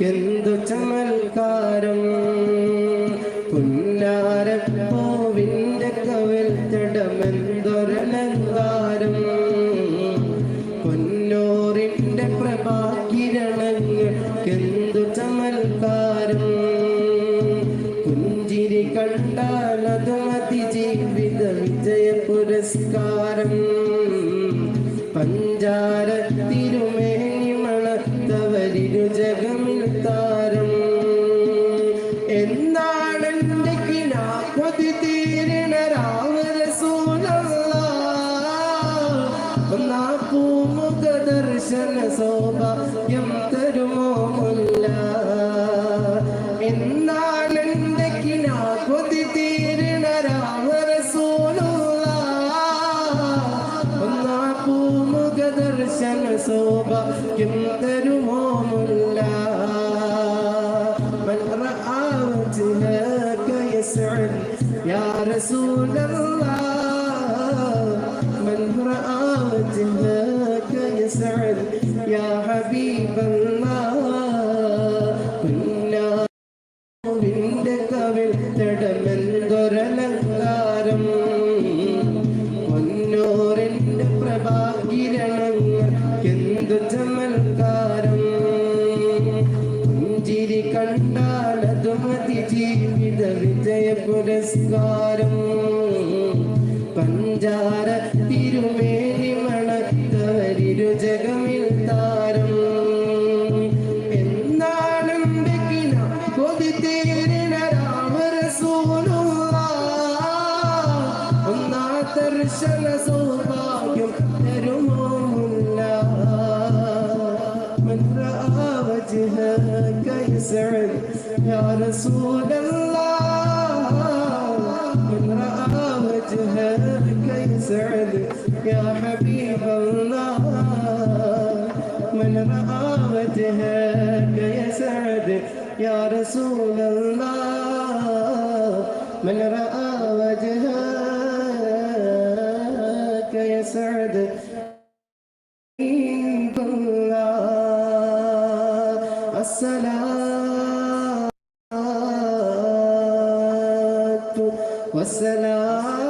എന്തു ചമൽക്കാരം? പുന്നാരപ്പൂവിന്റെ കവിൽ തടമെന്തൊരലങ്കാരം പൊന്നോറിന്റെ പ്രഭാകിരണങ്ങൾ എന്തു ചമൽക്കാരം? പുഞ്ചിരി കണ്ടാൽ അതുമതി വിജയ പുരസ്കാരം. പഞ്ചാര തിരുമേനി ജഗ എന്നാണെന്റെ കിനാക്കൊതി തീരണ പൂമുഖ ദർശന സൗഭാഗ്യം തരുമോ മുല്ല. എന്നാണെന്റെ കിനാക്കൊതി തീരണ പൂമുഖ ദർശന സൗഭാഗ്യം തരുമോ മുല്ല. وجهك يسعد يا رسول الله من رأى وجهك يسعد يا حبيب الله ജീവിത വിജയ പുരസ്കാരം പഞ്ചാര തിരുമേനി മണത്തവരിരു ജഗമിൽ താരം രാമരസൂലുള്ള ഒന്നാ ദർശന സൗഭാഗ്യം يسعد يا رسول الله من رأى وجهك يسعد يا حبيب الله من رأى وجهك يسعد يا رسول الله من رأى وجهك يسعد والسلام والسلام